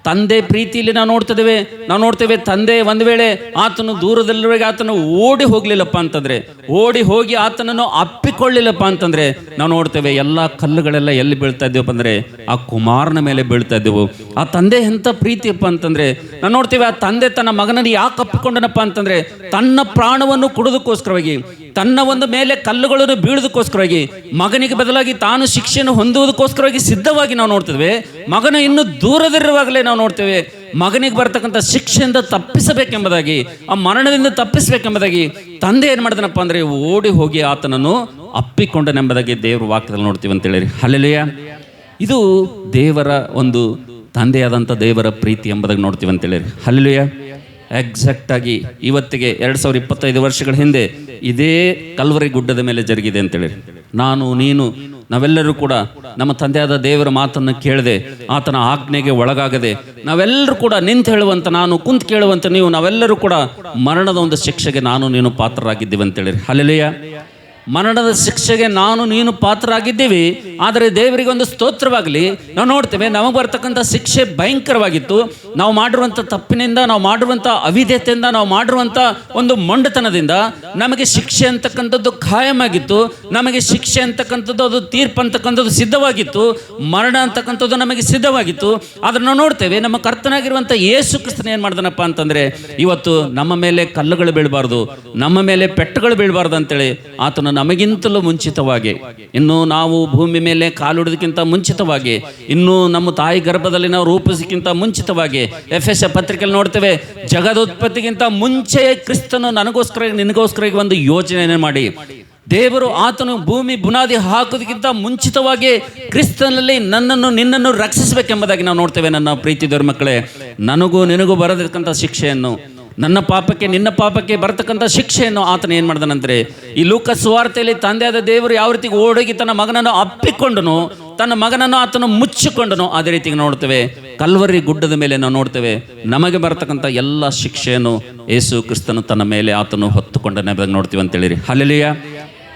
ತಂದೆ ಪ್ರೀತಿಯಲ್ಲಿ ನಾವು ನೋಡ್ತಿದ್ದೇವೆ, ನಾವು ನೋಡ್ತೇವೆ ತಂದೆ ಒಂದು ವೇಳೆ ಆತನು ದೂರದಲ್ಲಿರುವಾಗ ಆತನು ಓಡಿ ಹೋಗ್ಲಿಲ್ಲಪ್ಪ ಅಂತಂದ್ರೆ, ಓಡಿ ಹೋಗಿ ಆತನನ್ನು ಅಪ್ಪಿಕೊಳ್ಳಿಲ್ಲಪ್ಪ ಅಂತಂದ್ರೆ, ನಾವು ನೋಡ್ತೇವೆ ಎಲ್ಲ ಕಲ್ಲುಗಳೆಲ್ಲ ಎಲ್ಲಿ ಬೀಳ್ತಾ ಇದ್ದೇವಪ್ಪ ಅಂದ್ರೆ, ಆ ಕುಮಾರನ ಮೇಲೆ ಬೀಳ್ತಾ ಇದ್ದೆವು. ಆ ತಂದೆ ಎಂತ ಪ್ರೀತಿಯಪ್ಪ ಅಂತಂದ್ರೆ, ನಾವು ನೋಡ್ತೇವೆ ಆ ತಂದೆ ತನ್ನ ಮಗನನ್ನು ಯಾಕೆ ಅಪ್ಪಿಕೊಂಡನಪ್ಪ ಅಂತಂದ್ರೆ, ತನ್ನ ಪ್ರಾಣವನ್ನು ಕೊಡೋದಕ್ಕೋಸ್ಕರವಾಗಿ ತನ್ನ ಒಂದು ಮೇಲೆ ಕಲ್ಲುಗಳನ್ನು ಬೀಳೋದಕ್ಕೋಸ್ಕರವಾಗಿ ಮಗನಿಗೆ ಬದಲಾಗಿ ತಾನು ಶಿಕ್ಷೆಯನ್ನು ಹೊಂದುವುದಕ್ಕೋಸ್ಕರವಾಗಿ ಸಿದ್ಧವಾಗಿ ನಾವು ನೋಡ್ತೇವೆ ಮಗನ ಇನ್ನೂ ದೂರದಿರುವಾಗಲೇ ನಾವು ನೋಡ್ತೇವೆ, ಮಗನಿಗೆ ಬರ್ತಕ್ಕಂಥ ಶಿಕ್ಷೆಯಿಂದ ತಪ್ಪಿಸಬೇಕೆಂಬುದಾಗಿ, ಆ ಮರಣದಿಂದ ತಪ್ಪಿಸಬೇಕೆಂಬುದಾಗಿ ತಂದೆ ಏನು ಮಾಡಿದನಪ್ಪ ಅಂದರೆ ಓಡಿ ಹೋಗಿ ಆತನನ್ನು ಅಪ್ಪಿಕೊಂಡನೆಂಬುದಾಗಿ ದೇವರ ವಾಕ್ಯದಲ್ಲಿ ನೋಡ್ತೀವಿ ಅಂತೇಳಿ ಅಲ್ಲೆಲೆಯ ಇದು ದೇವರ ಒಂದು ತಂದೆಯಾದಂಥ ದೇವರ ಪ್ರೀತಿ ಎಂಬುದಾಗಿ ನೋಡ್ತೀವಿ ಅಂತೇಳಿ ಅಲ್ಲೆಲೆಯ ಎಕ್ಸಾಕ್ಟ್ ಆಗಿ ಇವತ್ತಿಗೆ ಎರಡು ಸಾವಿರದ ಇಪ್ಪತ್ತೈದು ವರ್ಷಗಳ ಹಿಂದೆ ಇದೇ ಕಲ್ವರಿ ಗುಡ್ಡದ ಮೇಲೆ ಜರುಗಿದೆ ಅಂತೇಳಿ ನಾನು, ನೀನು, ನಾವೆಲ್ಲರೂ ಕೂಡ ನಮ್ಮ ತಂದೆಯಾದ ದೇವರ ಮಾತನ್ನು ಕೇಳದೆ, ಆತನ ಆಜ್ಞೆಗೆ ಒಳಗಾಗದೆ, ನಾವೆಲ್ಲರೂ ಕೂಡ ನಿಂತು ಹೇಳುವಂತ, ನಾನು ಕುಂತ್ ಕೇಳುವಂತ, ನೀವು ನಾವೆಲ್ಲರೂ ಕೂಡ ಮರಣದ ಒಂದು ಶಿಕ್ಷೆಗೆ ನಾನು, ನೀನು ಪಾತ್ರರಾಗಿದ್ದೀವಿ ಅಂತೇಳಿ ಅಲ್ಲೆಲೆಯ ಮರಣದ ಶಿಕ್ಷೆಗೆ ನಾನು, ನೀನು ಪಾತ್ರರಾಗಿದ್ದೀವಿ, ಆದರೆ ದೇವರಿಗೆ ಒಂದು ಸ್ತೋತ್ರವಾಗಲಿ. ನಾವು ನೋಡ್ತೇವೆ, ನಮಗೆ ಬರ್ತಕ್ಕಂಥ ಶಿಕ್ಷೆ ಭಯಂಕರವಾಗಿತ್ತು. ನಾವು ಮಾಡಿರುವಂಥ ತಪ್ಪಿನಿಂದ, ನಾವು ಮಾಡಿರುವಂಥ ಅವಿಧ್ಯತೆಯಿಂದ, ನಾವು ಮಾಡಿರುವಂಥ ಒಂದು ಮೊಂಡತನದಿಂದ ನಮಗೆ ಶಿಕ್ಷೆ ಅಂತಕ್ಕಂಥದ್ದು ಖಾಯಮಾಗಿತ್ತು. ನಮಗೆ ಶಿಕ್ಷೆ ಅಂತಕ್ಕಂಥದ್ದು ಅದು ತೀರ್ಪು ಅಂತಕ್ಕಂಥದ್ದು ಸಿದ್ಧವಾಗಿತ್ತು. ಮರಣ ಅಂತಕ್ಕಂಥದ್ದು ನಮಗೆ ಸಿದ್ಧವಾಗಿತ್ತು. ಆದರೆ ನಾವು ನೋಡ್ತೇವೆ, ನಮ್ಮ ಕರ್ತನಾಗಿರುವಂಥ ಯೇಸು ಕ್ರಿಸ್ತನ ಏನು ಮಾಡ್ದನಪ್ಪ ಅಂತಂದರೆ, ಇವತ್ತು ನಮ್ಮ ಮೇಲೆ ಕಲ್ಲುಗಳು ಬೀಳಬಾರ್ದು, ನಮ್ಮ ಮೇಲೆ ಪೆಟ್ಟುಗಳು ಬೀಳಬಾರ್ದು ಅಂತೇಳಿ ಆತನು ನಮಗಿಂತಲೂ ಮುಂಚಿತವಾಗಿ, ಇನ್ನು ನಾವು ಭೂಮಿ ಮೇಲೆ ಕಾಲುಡೋದಕ್ಕಿಂತ ಮುಂಚಿತವಾಗಿ, ಇನ್ನು ನಮ್ಮ ತಾಯಿ ಗರ್ಭದಲ್ಲಿ ನಾವು ರೂಪಿಸಕ್ಕಿಂತ ಮುಂಚಿತವಾಗಿ ಎಫ್ ಎಸ್ ಪತ್ರಿಕೆಯಲ್ಲಿ ನೋಡ್ತೇವೆ, ಜಗದೋತ್ಪತ್ತಿಗಿಂತ ಮುಂಚೆ ಕ್ರಿಸ್ತನು ನನಗೋಸ್ಕರ, ನಿನಗೋಸ್ಕರ ಒಂದು ಯೋಜನೆಯನ್ನು ಮಾಡಿ. ದೇವರು ಆತನು ಭೂಮಿ ಬುನಾದಿ ಹಾಕೋದಕ್ಕಿಂತ ಮುಂಚಿತವಾಗಿ ಕ್ರಿಸ್ತನಲ್ಲಿ ನನ್ನನ್ನು, ನಿನ್ನನ್ನು ರಕ್ಷಿಸಬೇಕೆಂಬುದಾಗಿ ನಾವು ನೋಡ್ತೇವೆ ನನ್ನ ಪ್ರೀತಿ ಮಕ್ಕಳೇ ನನಗೂ, ನಿನಗೂ ಬರದಿರ್ತಕ್ಕಂಥ ಶಿಕ್ಷೆಯನ್ನು ನನ್ನ ಪಾಪಕ್ಕೆ, ನಿನ್ನ ಪಾಪಕ್ಕೆ ಬರತಕ್ಕಂಥ ಶಿಕ್ಷೆಯನ್ನು ಆತನ ಏನು ಮಾಡಿದನಂದರೆ, ಈ ಲೂಕ ಸುವಾರ್ತೆಯಲ್ಲಿ ತಂದೆಯಾದ ದೇವರು ಯಾವ ರೀತಿ ಓಡೋಗಿ ತನ್ನ ಮಗನನ್ನು ಅಪ್ಪಿಕೊಂಡನು, ತನ್ನ ಮಗನನ್ನು ಆತನು ಮುಚ್ಚಿಕೊಂಡನು, ಅದೇ ರೀತಿ ನೋಡ್ತೇವೆ. ಕಲ್ವರಿ ಗುಡ್ಡದ ಮೇಲೆ ನಾವು ನೋಡ್ತೇವೆ. ನಮಗೆ ಬರತಕ್ಕಂಥ ಎಲ್ಲ ಶಿಕ್ಷೆಯನ್ನು ಯೇಸು ಕ್ರಿಸ್ತನು ತನ್ನ ಮೇಲೆ ಆತನು ಹೊತ್ತುಕೊಂಡನೆ ನೋಡ್ತೀವಿ ಅಂತೇಳಿರಿ. ಅಲ್ಲೆಲಿಯ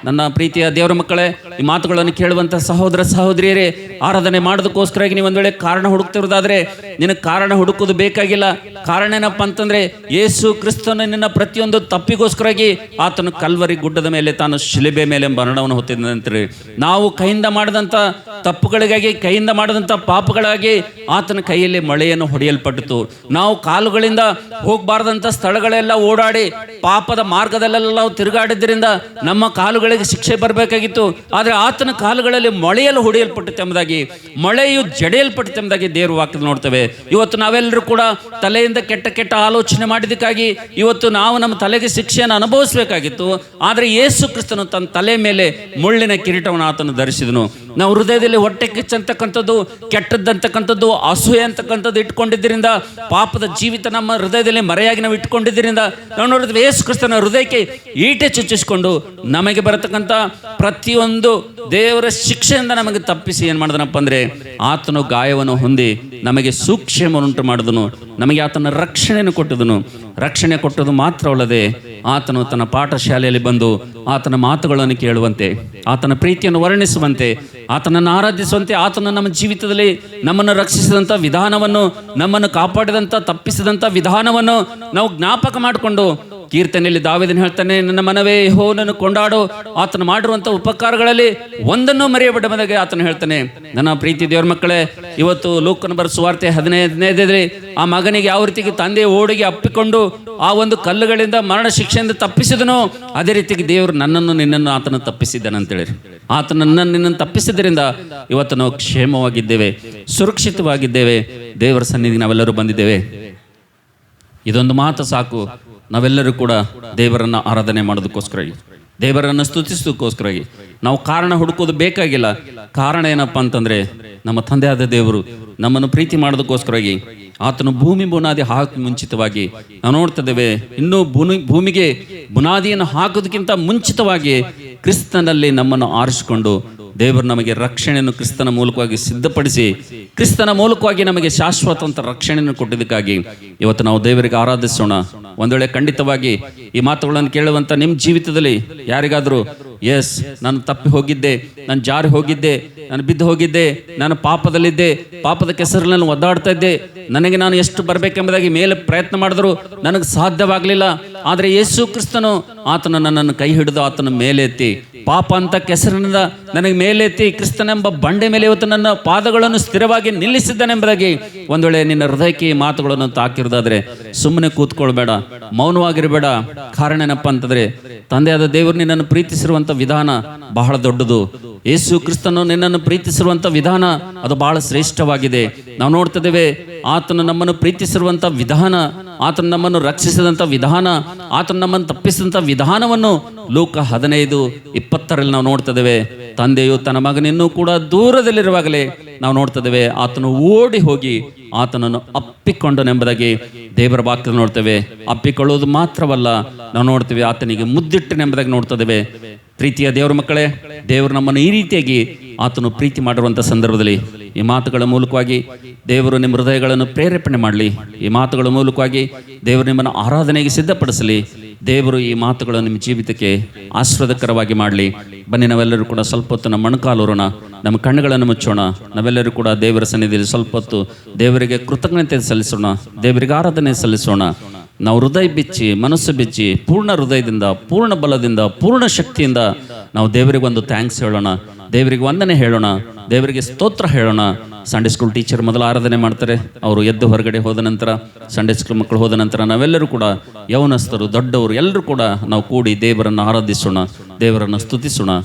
ನನ್ನ ಪ್ರೀತಿಯ ದೇವರ ಮಕ್ಕಳೇ, ಈ ಮಾತುಗಳನ್ನು ಕೇಳುವಂತ ಸಹೋದರ ಸಹೋದರಿಯರೇ, ಆರಾಧನೆ ಮಾಡೋದಕ್ಕೋಸ್ಕರಾಗಿ ನೀವು ಒಂದು ವೇಳೆ ಕಾರಣ ಹುಡುಕ್ತಿರೋದಾದ್ರೆ ನಿನಗೆ ಕಾರಣ ಹುಡುಕೋದು ಬೇಕಾಗಿಲ್ಲ. ಕಾರಣ ಏನಪ್ಪ ಅಂತಂದ್ರೆ, ಯೇಸು ಕ್ರಿಸ್ತನ ನಿನ್ನ ಪ್ರತಿಯೊಂದು ತಪ್ಪಿಗೋಸ್ಕರಾಗಿ ಆತನು ಕಲ್ವರಿ ಗುಡ್ಡದ ಮೇಲೆ, ತಾನು ಶಿಲೆಬೆ ಮೇಲೆ ಮರಣವನ್ನು ಹೊತ್ತಿದಂತ್ರಿ ನಾವು ಕೈಯಿಂದ ಮಾಡಿದಂತ ತಪ್ಪುಗಳಿಗಾಗಿ, ಕೈಯಿಂದ ಮಾಡಿದಂತ ಪಾಪಗಳಾಗಿ ಆತನ ಕೈಯಲ್ಲಿ ಮಳೆಯನ್ನು ಹೊಡೆಯಲ್ಪಟ್ಟಿತು. ನಾವು ಕಾಲುಗಳಿಂದ ಹೋಗಬಾರ್ದಂಥ ಸ್ಥಳಗಳೆಲ್ಲ ಓಡಾಡಿ, ಪಾಪದ ಮಾರ್ಗದಲ್ಲೆಲ್ಲ ನಾವು ತಿರುಗಾಡಿದ್ರಿಂದ ನಮ್ಮ ಕಾಲುಗಳಿಗೆ ಶಿಕ್ಷೆ ಬರಬೇಕಾಗಿತ್ತು. ಆದರೆ ಆತನ ಕಾಲುಗಳಲ್ಲಿ ಮಳೆಯಲ್ಲಿ ಹೊಡೆಯಲ್ಪಟ್ಟಿತ್ತು ಎಂಬುದಾಗಿ, ಮಳೆಯು ಜಡೆಯಲ್ಪಟ್ಟಿತ್ತು ಎಂಬುದಾಗಿ ದೇವರು ವಾಕ್ಯದ ನೋಡ್ತೇವೆ. ಇವತ್ತು ನಾವೆಲ್ಲರೂ ಕೂಡ ತಲೆಯಿಂದ ಕೆಟ್ಟ ಕೆಟ್ಟ ಆಲೋಚನೆ ಮಾಡಿದ್ದಕ್ಕಾಗಿ ಇವತ್ತು ನಾವು ನಮ್ಮ ತಲೆಗೆ ಶಿಕ್ಷೆಯನ್ನು ಅನುಭವಿಸಬೇಕಾಗಿತ್ತು. ಆದರೆ ಯೇಸು ಕ್ರಿಸ್ತನು ತನ್ನ ತಲೆ ಮೇಲೆ ಮುಳ್ಳಿನ ಕಿರೀಟವನ್ನು ಆತನು ಧರಿಸಿದನು. ನಾವು ಹೃದಯದಲ್ಲಿ ಹೊಟ್ಟೆ ಕಿಚ್ಚಂತಕ್ಕಂಥದ್ದು, ಕೆಟ್ಟದ್ದಂತಕ್ಕಂಥದ್ದು, ಅಸೂಯೆ ಅಂತಕ್ಕಂಥದ್ದು ಇಟ್ಕೊಂಡಿದ್ದರಿಂದ, ಪಾಪದ ಜೀವಿತ ನಮ್ಮ ಹೃದಯದಲ್ಲಿ ಮರೆಯಾಗಿ ನಾವು ಇಟ್ಕೊಂಡಿದ್ದರಿಂದ, ನಾವು ನೋಡಿದ್ವಿ ಯೇಸು ಕ್ರಿಸ್ತನ ಹೃದಯಕ್ಕೆ ಈಟೆ ಚುಚ್ಚಿಸಿಕೊಂಡು ನಮಗೆ ಬರತಕ್ಕಂಥ ಪ್ರತಿಯೊಂದು ದೇವರ ಶಿಕ್ಷೆಯಿಂದ ನಮಗೆ ತಪ್ಪಿಸಿ ಏನು ಮಾಡಿದನಪ್ಪ ಅಂದರೆ ಆತನು ಗಾಯವನ್ನು ಹೊಂದಿ ನಮಗೆ ಸೂಕ್ಷ್ಮವನ್ನುಂಟು ಮಾಡಿದನು. ನಮಗೆ ಆತನ ರಕ್ಷಣೆಯನ್ನು ಕೊಟ್ಟಿದನು. ರಕ್ಷಣೆ ಕೊಟ್ಟದು ಮಾತ್ರವಲ್ಲದೆ ಆತನು ತನ್ನ ಪಾಠಶಾಲೆಯಲ್ಲಿ ಬಂದು ಆತನ ಮಾತುಗಳನ್ನು ಕೇಳುವಂತೆ, ಆತನ ಪ್ರೀತಿಯನ್ನು ವರ್ಣಿಸುವಂತೆ, ಆತನನ್ನು ಆರಾಧಿಸುವಂತೆ, ಆತನ ನಮ್ಮ ಜೀವಿತದಲ್ಲಿ ನಮ್ಮನ್ನು ರಕ್ಷಿಸಿದಂಥ ವಿಧಾನವನ್ನು, ನಮ್ಮನ್ನು ಕಾಪಾಡಿದಂಥ, ತಪ್ಪಿಸಿದಂಥ ವಿಧಾನವನ್ನು ನಾವು ಜ್ಞಾಪಕ ಮಾಡಿಕೊಂಡು ಕೀರ್ತನೆಯಲ್ಲಿ ದಾವಿದನ್ ಹೇಳ್ತಾನೆ, ನನ್ನ ಮನವೇ ಹೋನನ್ನು ಕೊಂಡಾಡು. ಆತನು ಮಾಡಿರುವಂಥ ಉಪಕಾರಗಳಲ್ಲಿ ಒಂದನ್ನು ಮರೆಯಬಿಡಬದಾಗೆ ಆತನು ಹೇಳ್ತಾನೆ, ನನ್ನ ಪ್ರೀತಿ ದೇವ್ರ ಮಕ್ಕಳೇ, ಇವತ್ತು ಲೋಕನ ಬರೆಸುವಾರ್ತೆ ಹದಿನೈದನೇದ್ರಿ ಆ ಮಗನಿಗೆ ಯಾವ ರೀತಿಗೆ ತಂದೆ ಓಡಿಗೆ ಅಪ್ಪಿಕೊಂಡು ಆ ಒಂದು ಕಲ್ಲುಗಳಿಂದ ಮರಣ ಶಿಕ್ಷೆಯಿಂದ ತಪ್ಪಿಸಿದನು, ಅದೇ ರೀತಿಗೆ ದೇವರು ನನ್ನನ್ನು ನಿನ್ನನ್ನು ಆತನ ತಪ್ಪಿಸಿದ್ದಾನೆ ಹೇಳಿರಿ ಆತ ನನ್ನನ್ನು ನಿನ್ನನ್ನು ತಪ್ಪಿಸಿದ್ರಿಂದ ಇವತ್ತು ನಾವು ಕ್ಷೇಮವಾಗಿದ್ದೇವೆ, ಸುರಕ್ಷಿತವಾಗಿದ್ದೇವೆ, ದೇವರ ಸನ್ನಿಧಿ ನಾವೆಲ್ಲರೂ ಬಂದಿದ್ದೇವೆ. ಇದೊಂದು ಮಾತು ಸಾಕು, ನಾವೆಲ್ಲರೂ ಕೂಡ ದೇವರನ್ನ ಆರಾಧನೆ ಮಾಡೋದಕ್ಕೋಸ್ಕರಾಗಿ ದೇವರನ್ನು ಸ್ತುತಿಸೋದಕ್ಕೋಸ್ಕರಾಗಿ ನಾವು ಕಾರಣ ಹುಡುಕೋದು ಬೇಕಾಗಿಲ್ಲ. ಕಾರಣ ಏನಪ್ಪ ಅಂತಂದರೆ, ನಮ್ಮ ತಂದೆಯಾದ ದೇವರು ನಮ್ಮನ್ನು ಪ್ರೀತಿ ಮಾಡೋದಕ್ಕೋಸ್ಕರವಾಗಿ ಆತನು ಭೂಮಿ ಬುನಾದಿ ಹಾಕಿ ಮುಂಚಿತವಾಗಿ ನಾವು ನೋಡ್ತಿದ್ದೇವೆ, ಇನ್ನೂ ಭೂಮಿ ಭೂಮಿಗೆ ಬುನಾದಿಯನ್ನು ಹಾಕೋದಕ್ಕಿಂತ ಮುಂಚಿತವಾಗಿ ಕ್ರಿಸ್ತನಲ್ಲಿ ನಮ್ಮನ್ನು ಆರಿಸಿಕೊಂಡು ದೇವರು ನಮಗೆ ರಕ್ಷಣೆಯನ್ನು ಕ್ರಿಸ್ತನ ಮೂಲಕವಾಗಿ ಸಿದ್ಧಪಡಿಸಿ, ಕ್ರಿಸ್ತನ ಮೂಲಕವಾಗಿ ನಮಗೆ ಶಾಶ್ವತ ಅಂತ ರಕ್ಷಣೆಯನ್ನು ಕೊಟ್ಟಿದ್ದಕ್ಕಾಗಿ ಇವತ್ತು ನಾವು ದೇವರಿಗೆ ಆರಾಧಿಸೋಣ. ಒಂದು ವೇಳೆ ಖಂಡಿತವಾಗಿ ಈ ಮಾತುಗಳನ್ನು ಕೇಳುವಂತ ನಿಮ್ಮ ಜೀವಿತದಲ್ಲಿ ಯಾರಿಗಾದರೂ ಎಸ್ ನಾನು ತಪ್ಪಿ ಹೋಗಿದ್ದೆ, ನಾನು ಜಾರಿ ಹೋಗಿದ್ದೆ, ನಾನು ಬಿದ್ದು ಹೋಗಿದ್ದೆ, ನಾನು ಪಾಪದಲ್ಲಿದ್ದೆ, ಪಾಪದ ಕೆಸರಿನಲ್ಲಿ ಒದ್ದಾಡ್ತಾ ಇದ್ದೆ. ನನಗೆ ನಾನು ಎಷ್ಟು ಬರಬೇಕೆಂಬುದಾಗಿ ಮೇಲೆ ಪ್ರಯತ್ನ ಮಾಡಿದ್ರು ನನಗೆ ಸಾಧ್ಯವಾಗಲಿಲ್ಲ. ಆದರೆ ಯೇಸು ಕ್ರಿಸ್ತನು ಆತನು ನನ್ನನ್ನು ಕೈ ಹಿಡಿದು ಆತನ ಮೇಲೆತ್ತಿ ಪಾಪ ಅಂತ ಕೆಸರಿನಿಂದ ನನಗೆ ಮೇಲೆತ್ತಿ ಕ್ರಿಸ್ತನೆಂಬ ಬಂಡೆ ಮೇಲೆ ಇವತ್ತು ನನ್ನ ಪಾದಗಳನ್ನು ಸ್ಥಿರವಾಗಿ ನಿಲ್ಲಿಸಿದ್ದಾನೆಂಬುದಾಗಿ ಒಂದು ವೇಳೆ ನಿನ್ನ ಹೃದಯಕ್ಕೆ ಈ ಮಾತುಗಳನ್ನು ತಾಕಿರೋದಾದ್ರೆ ಸುಮ್ಮನೆ ಕೂತ್ಕೊಳ್ಬೇಡ, ಮೌನವಾಗಿರಬೇಡ. ಕಾರಣ ಏನಪ್ಪ ಅಂತಂದ್ರೆ ತಂದೆಯಾದ ದೇವರು ನಿನ್ನನ್ನು ಪ್ರೀತಿಸಿರುವಂಥ ವಿಧಾನ ಬಹಳ ದೊಡ್ಡದು. ಯೇಸು ಕ್ರಿಸ್ತನು ನಿನ್ನನ್ನು ಪ್ರೀತಿಸಿರುವಂಥ ವಿಧಾನ ಅದು ಬಹಳ ಶ್ರೇಷ್ಠವಾಗಿದೆ. ನಾವು ನೋಡ್ತಿದ್ದೇವೆ ಆತನು ನಮ್ಮನ್ನು ಪ್ರೀತಿಸಿರುವಂಥ ವಿಧಾನ, ಆತನು ನಮ್ಮನ್ನು ರಕ್ಷಿಸಿದಂಥ ವಿಧಾನ, ಆತನು ನಮ್ಮನ್ನು ತಪ್ಪಿಸಿದಂಥ ವಿಧಾನವನ್ನು ಲೋಕ ಹದಿನೈದು ಇಪ್ಪತ್ತರಲ್ಲಿ ನಾವು ನೋಡ್ತಿದ್ದೇವೆ ತಂದೆಯು ತನ್ನ ಮಗನಿನ್ನೂ ಕೂಡ ದೂರದಲ್ಲಿರುವಾಗಲೇ ನಾವು ನೋಡ್ತಿದ್ದೇವೆ, ಆತನು ಓಡಿ ಹೋಗಿ ಆತನನ್ನು ಅಪ್ಪಿಕೊಂಡನೆಂಬುದಾಗಿ ದೇವರ ವಾಕ್ಯದ ನೋಡ್ತೇವೆ. ಅಪ್ಪಿಕೊಳ್ಳುವುದು ಮಾತ್ರವಲ್ಲ, ನಾವು ನೋಡ್ತೇವೆ ಆತನಿಗೆ ಮುದ್ದಿಟ್ಟನೆಂಬುದಾಗಿ ನೋಡ್ತಿದ್ದೇವೆ ಪ್ರೀತಿಯ ದೇವರ ಮಕ್ಕಳೇ, ದೇವರು ನಮ್ಮನ್ನು ಈ ರೀತಿಯಾಗಿ ಆತನು ಪ್ರೀತಿ ಮಾಡಿರುವಂಥ ಸಂದರ್ಭದಲ್ಲಿ ಈ ಮಾತುಗಳ ಮೂಲಕವಾಗಿ ದೇವರು ನಿಮ್ಮ ಹೃದಯಗಳನ್ನು ಪ್ರೇರೇಪಣೆ ಮಾಡಲಿ. ಈ ಮಾತುಗಳ ಮೂಲಕವಾಗಿ ದೇವರು ನಿಮ್ಮನ್ನು ಆರಾಧನೆಗೆ ಸಿದ್ಧಪಡಿಸಲಿ. ದೇವರು ಈ ಮಾತುಗಳನ್ನು ನಿಮ್ಮ ಜೀವಿತಕ್ಕೆ ಆಸ್ವಾದಕರವಾಗಿ ಮಾಡಲಿ. ಬನ್ನಿ, ನಾವೆಲ್ಲರೂ ಕೂಡ ಸ್ವಲ್ಪ ಹೊತ್ತು ನಮ್ಮ ಮೊಣಕಾಲೂರೋಣ ನಮ್ಮ ಕಣ್ಣುಗಳನ್ನು ಮುಚ್ಚೋಣ. ನಾವೆಲ್ಲರೂ ಕೂಡ ದೇವರ ಸನ್ನಿಧಿಯಲ್ಲಿ ಸ್ವಲ್ಪ ಹೊತ್ತು ದೇವರಿಗೆ ಕೃತಜ್ಞತೆ ಸಲ್ಲಿಸೋಣ. ದೇವರಿಗೆ ಆರಾಧನೆ ಸಲ್ಲಿಸೋಣ. ನಾವು ಹೃದಯ ಬಿಚ್ಚಿ, ಮನಸ್ಸು ಬಿಚ್ಚಿ, ಪೂರ್ಣ ಹೃದಯದಿಂದ, ಪೂರ್ಣ ಬಲದಿಂದ, ಪೂರ್ಣ ಶಕ್ತಿಯಿಂದ ನಾವು ದೇವರಿಗೆ ಒಂದು ಥ್ಯಾಂಕ್ಸ್ ಹೇಳೋಣ. ದೇವರಿಗೆ ವಂದನೆ ಹೇಳೋಣ. ದೇವರಿಗೆ ಸ್ತೋತ್ರ ಹೇಳೋಣ. ಸಂಡೇ ಸ್ಕೂಲ್ ಟೀಚರ್ ಮೊದಲು ಆರಾಧನೆ ಮಾಡ್ತಾರೆ. ಅವರು ಎದ್ದು ಹೊರಗಡೆ ಹೋದ ನಂತರ ಸಂಡೇ ಸ್ಕೂಲ್ ಮಕ್ಕಳು ಹೋದ ನಂತರ ನಾವೆಲ್ಲರೂ ಕೂಡ ಯೌನಸ್ಥರು ದೊಡ್ಡವರು ಎಲ್ಲರೂ ಕೂಡ ನಾವು ಕೂಡಿ ದೇವರನ್ನು ಆರಾಧಿಸೋಣ, ದೇವರನ್ನು ಸ್ತುತಿಸೋಣ.